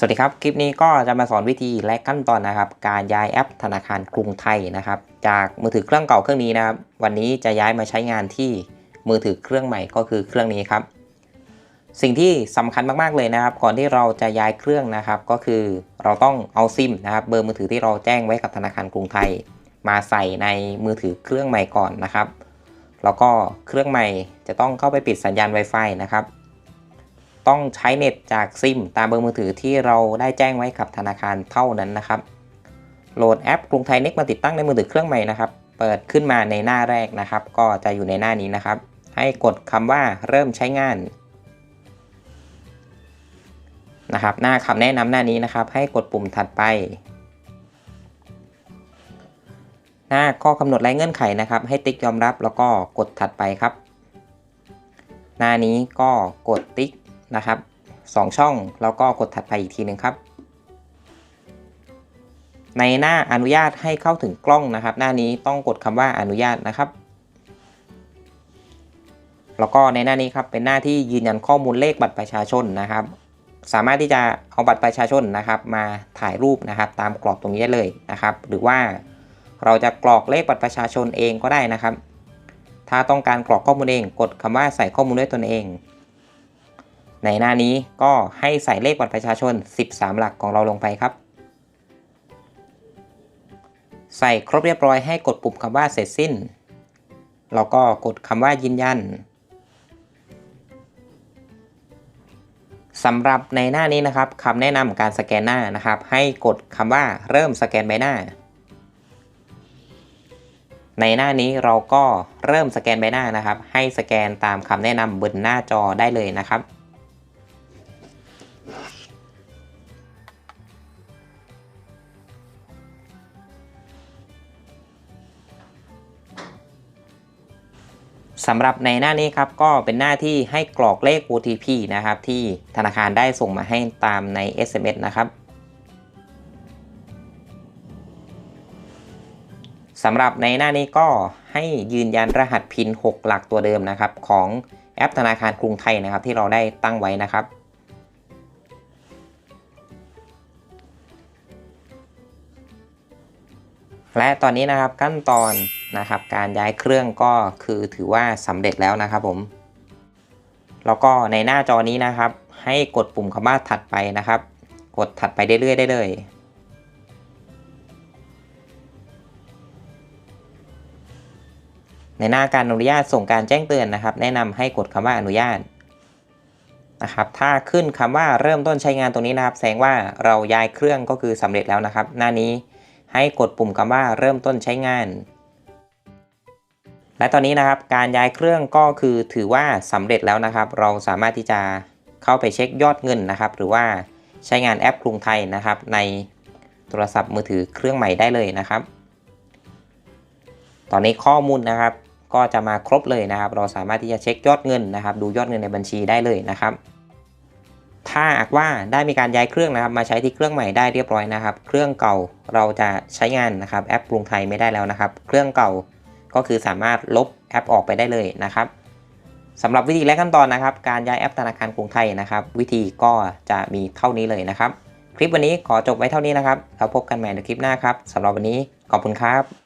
สวัสดีครับ คลิปนี้ก็จะมาสอนวิธีและขั้นตอนนะครับ การย้ายแอปธนาคารกรุงไทยนะครับ จากมือถือเครื่องเก่าเครื่องนี้นะครับ วันนี้จะย้ายมาใช้งานที่มือถือเครื่องใหม่ก็คือเครื่องนี้ครับ สิ่งที่สำคัญมากๆเลยนะครับ ก่อนที่เราจะย้ายเครื่องนะครับ ก็คือเราต้องเอาซิมนะครับ เบอร์มือถือที่เราแจ้งไว้กับธนาคารกรุงไทย มาใส่ในมือถือเครื่องใหม่ก่อนนะครับ แล้วก็เครื่องใหม่จะต้องเข้าไปปิดสัญญาณ Wi-Fi นะครับ ต้องใช้เน็ตจากซิมตามเบอร์มือถือที่เราได้แจ้งไว้กับธนาคารเท่านั้นนะครับ โหลดแอปกรุงไทยเน็กมาติดตั้งในมือถือเครื่องใหม่นะครับ เปิดขึ้นมาในหน้าแรกนะครับ ก็จะอยู่ในหน้านี้นะครับ ให้กดคำว่าเริ่มใช้งานนะครับ หน้าคำแนะนำหน้านี้นะครับ ให้กดปุ่มถัดไป หน้าข้อกำหนดและเงื่อนไขนะครับ ให้ติ๊กยอมรับแล้วก็กดถัดไปครับหน้านี้ก็กดติ๊ก นะครับ 2 ช่องแล้วก็กดถัดไปอีกทีหนึ่งครับ ในหน้าอนุญาตให้เข้าถึงกล้องนะครับ หน้านี้ต้องกดคำว่าอนุญาตนะครับแล้วก็ในหน้านี้ครับเป็นหน้าที่ยืนยันข้อมูลเลขบัตรประชาชนนะครับ สามารถที่จะเอาบัตรประชาชนนะครับ มาถ่ายรูปนะครับ ตามกรอบตรงนี้ได้เลยนะครับ หรือว่าเราจะกรอกเลขบัตรประชาชนเองก็ได้นะครับ ถ้าต้องการกรอกข้อมูลเอง กดคำว่าใส่ข้อมูลด้วยตนเอง ในหน้านี้ก็ให้ใส่เลขบัตรประชาชน 13 หลักของเราลงไปครับ ใส่ครบเรียบร้อยให้กดปุ่มคำว่าเสร็จสิ้น แล้วก็กดคำว่ายืนยันสำหรับในหน้านี้นะครับคำแนะนำการสแกนหน้านะครับ ให้กดคำว่าเริ่มสแกนใบหน้า ในหน้านี้เราก็เริ่มสแกนใบหน้านะครับ ให้สแกนตามคำแนะนำบนหน้าจอได้เลยนะครับ สำหรับในหน้านี้ครับก็เป็นหน้าที่ให้กรอกเลข OTP นะครับที่ธนาคารได้ส่งมาให้ตามใน SMS นะครับสำหรับในหน้านี้ก็ให้ยืนยันรหัสพิน 6 หลักตัวเดิมนะครับ ของแอปธนาคารกรุงไทยนะครับ ที่เราได้ตั้งไว้นะครับ และตอนนี้นะครับขั้นตอน นะครับ การย้ายเครื่องก็คือถือว่าสำเร็จแล้วนะครับผม แล้วก็ในหน้าจอนี้นะครับ ให้กดปุ่มคำว่าถัดไปนะครับ กดถัดไปเรื่อยๆได้เลยในหน้าการอนุญาตส่งการแจ้งเตือนนะครับ แนะนำให้กดคำว่าอนุญาตนะครับ ถ้าขึ้นคำว่าเริ่มต้นใช้งานตรงนี้นะครับ แสดงว่าเราย้ายเครื่องก็คือสำเร็จแล้วนะครับ หน้านี้ให้กดปุ่มคำว่าเริ่มต้นใช้งาน และตอนนี้นะครับการย้ายเครื่องก็คือถือว่าสำเร็จแล้วนะครับ เราสามารถที่จะเข้าไปเช็คยอดเงินนะครับ หรือว่าใช้งานแอปกรุงไทยนะครับ ในโทรศัพท์มือถือเครื่องใหม่ได้เลยนะครับ ตอนนี้ข้อมูลนะครับ ก็จะมาครบเลยนะครับ เราสามารถที่จะเช็คยอดเงินนะครับ ดูยอดเงินในบัญชีได้เลยนะครับ ถ้าหากว่าได้มีการย้ายเครื่องนะครับ มาใช้ที่เครื่องใหม่ได้เรียบร้อยนะครับ เครื่องเก่าเราจะใช้งานนะครับแอปกรุงไทยไม่ได้แล้วนะครับ เครื่องเก่า ก็คือสามารถลบแอปออกไปได้เลยนะครับสำหรับวิธีและขั้นตอนนะครับ การย้ายแอปธนาคารกรุงไทยนะครับ วิธีก็จะมีเท่านี้เลยนะครับ คลิปวันนี้ขอจบไว้เท่านี้นะครับแล้วพบกันใหม่ในคลิปหน้าครับสำหรับวันนี้ขอบคุณครับ